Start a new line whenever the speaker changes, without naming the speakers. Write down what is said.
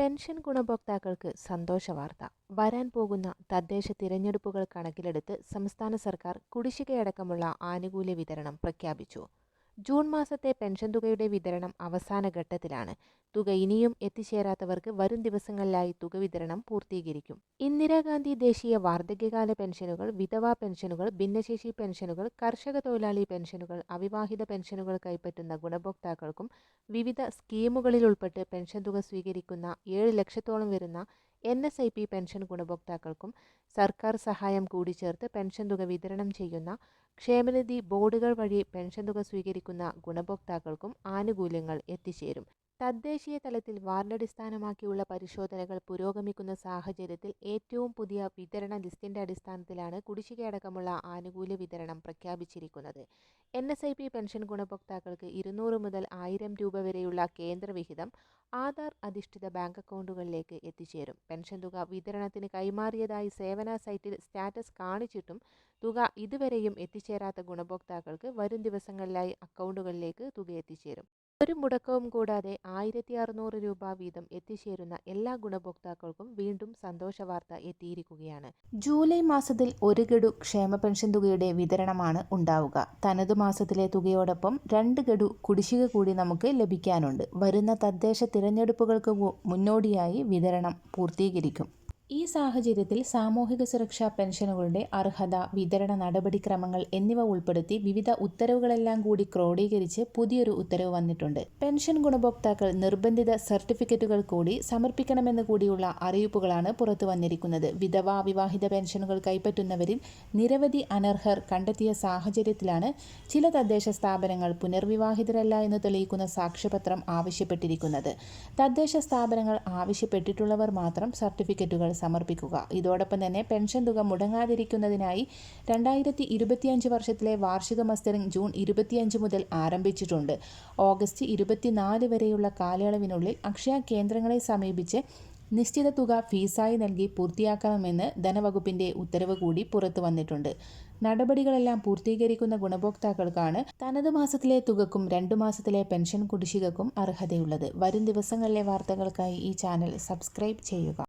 Pension ഗുണഭോക്താക്കൾക്ക് സന്തോഷ വാർത്ത. വരാൻ പോകുന്ന തദ്ദേശ തിരഞ്ഞെടുപ്പുകൾ കണക്കിലെടുത്ത് സംസ്ഥാന സർക്കാർ കുടിശ്ശികയടക്കമുള്ള ആനുകൂല്യ വിതരണം പ്രഖ്യാപിച്ചു. ജൂൺ മാസത്തെ പെൻഷൻ തുകയുടെ വിതരണം അവസാന ഘട്ടത്തിലാണ്. തുക ഇനിയും എത്തിച്ചേരാത്തവർക്ക് വരും ദിവസങ്ങളിലായി തുക വിതരണം പൂർത്തീകരിക്കും. ഇന്ദിരാഗാന്ധി ദേശീയ വാർദ്ധക്യകാല പെൻഷനുകൾ വിധവാ പെൻഷനുകൾ ഭിന്നശേഷി പെൻഷനുകൾ കർഷക തൊഴിലാളി പെൻഷനുകൾ അവിവാഹിത പെൻഷനുകൾ കൈപ്പറ്റുന്ന ഗുണഭോക്താക്കൾക്കും വിവിധ സ്കീമുകളിൽ ഉൾപ്പെട്ട് പെൻഷൻ തുക സ്വീകരിക്കുന്ന ഏഴ് ലക്ഷത്തോളം വരുന്ന N S I P pension ഗുണഭോക്താക്കൾക്കും സർക്കാർ സഹായം കൂടി ചേർത്ത് പെൻഷൻ തുക വിതരണം ചെയ്യുന്ന ക്ഷേമനിധി ബോർഡുകൾ വഴി പെൻഷൻ തുക സ്വീകരിക്കുന്ന ഗുണഭോക്താക്കൾക്കും ആനുകൂല്യങ്ങൾ എത്തിച്ചേരും. തദ്ദേശീയ തലത്തിൽ വാർഡടിസ്ഥാനമാക്കിയുള്ള പരിശോധനകൾ പുരോഗമിക്കുന്ന സാഹചര്യത്തിൽ ഏറ്റവും പുതിയ വിതരണ ലിസ്റ്റിന്റെ അടിസ്ഥാനത്തിലാണ് കുടിശ്ശികയടക്കമുള്ള ആനുകൂല്യ വിതരണം പ്രഖ്യാപിച്ചിരിക്കുന്നത്. N S I P pension ഗുണഭോക്താക്കൾക്ക് ഇരുന്നൂറ് മുതൽ ആയിരം രൂപ വരെയുള്ള കേന്ദ്രവിഹിതം ആധാർ അധിഷ്ഠിത ബാങ്ക് അക്കൗണ്ടുകളിലേക്ക് എത്തിച്ചേരും. പെൻഷൻ തുക വിതരണത്തിന് കൈമാറിയതായി സേവന സൈറ്റിൽ സ്റ്റാറ്റസ് കാണിച്ചിട്ടും തുക ഇതുവരെയും എത്തിച്ചേരാത്ത ഗുണഭോക്താക്കൾക്ക് വരും ദിവസങ്ങളിലായി അക്കൗണ്ടുകളിലേക്ക് തുക എത്തിച്ചേരും. ഒരു മുടക്കവും കൂടാതെ ആയിരത്തി അറുന്നൂറ് രൂപ വീതം എത്തിച്ചേരുന്ന എല്ലാ ഗുണഭോക്താക്കൾക്കും വീണ്ടും സന്തോഷ വാർത്ത എത്തിയിരിക്കുകയാണ്.
ജൂലൈ മാസത്തിൽ ഒരു ഗഡു ക്ഷേമ പെൻഷൻ തുകയുടെ വിതരണമാണ് ഉണ്ടാവുക. തനതു മാസത്തിലെ തുകയോടൊപ്പം രണ്ട് ഗഡു കുടിശ്ശിക കൂടി നമുക്ക് ലഭിക്കാനുണ്ട്. വരുന്ന തദ്ദേശ തിരഞ്ഞെടുപ്പുകൾക്ക് മുന്നോടിയായി വിതരണം പൂർത്തീകരിക്കും. ഈ സാഹചര്യത്തിൽ സാമൂഹിക സുരക്ഷാ പെൻഷനുകളുടെ അർഹത വിതരണ നടപടിക്രമങ്ങൾ എന്നിവ ഉൾപ്പെടുത്തി വിവിധ ഉത്തരവുകളെല്ലാം കൂടി ക്രോഡീകരിച്ച് പുതിയൊരു ഉത്തരവ് വന്നിട്ടുണ്ട്. പെൻഷൻ ഗുണഭോക്താക്കൾ നിർബന്ധിത സർട്ടിഫിക്കറ്റുകൾ കൂടി സമർപ്പിക്കണമെന്ന് കൂടിയുള്ള അറിയിപ്പുകളാണ് പുറത്തു വന്നിരിക്കുന്നത്. വിധവ വിവാഹിത പെൻഷനുകൾ കൈപ്പറ്റുന്നവരിൽ നിരവധി അനർഹർ കണ്ടെത്തിയ സാഹചര്യത്തിലാണ് ചില തദ്ദേശ സ്ഥാപനങ്ങൾ പുനർവിവാഹിതരല്ല എന്ന് തെളിയിക്കുന്ന സാക്ഷ്യപത്രം ആവശ്യപ്പെട്ടിരിക്കുന്നത്. തദ്ദേശ സ്ഥാപനങ്ങൾ ആവശ്യപ്പെട്ടിട്ടുള്ളവർ മാത്രം സർട്ടിഫിക്കറ്റുകൾ സമർപ്പിക്കുക. ഇതോടൊപ്പം തന്നെ പെൻഷൻ തുക മുടങ്ങാതിരിക്കുന്നതിനായി രണ്ടായിരത്തി ഇരുപത്തിയഞ്ച് വർഷത്തിലെ വാർഷിക മസ്റ്ററിംഗ് ജൂൺ ഇരുപത്തിയഞ്ച് മുതൽ ആരംഭിച്ചിട്ടുണ്ട്. ഓഗസ്റ്റ് ഇരുപത്തിനാല് വരെയുള്ള കാലയളവിനുള്ളിൽ അക്ഷയ കേന്ദ്രങ്ങളെ സമീപിച്ച് നിശ്ചിത തുക ഫീസായി നൽകി പൂർത്തിയാക്കണമെന്ന് ധനവകുപ്പിന്റെ ഉത്തരവ് കൂടി പുറത്തു വന്നിട്ടുണ്ട്. നടപടികളെല്ലാം പൂർത്തീകരിക്കുന്ന ഗുണഭോക്താക്കൾക്കാണ് തനത് മാസത്തിലെ തുകക്കും രണ്ടു മാസത്തിലെ പെൻഷൻ കുടിശ്ശികക്കും അർഹതയുള്ളത്. വരും ദിവസങ്ങളിലെ വാർത്തകൾക്കായി ഈ ചാനൽ സബ്സ്ക്രൈബ് ചെയ്യുക.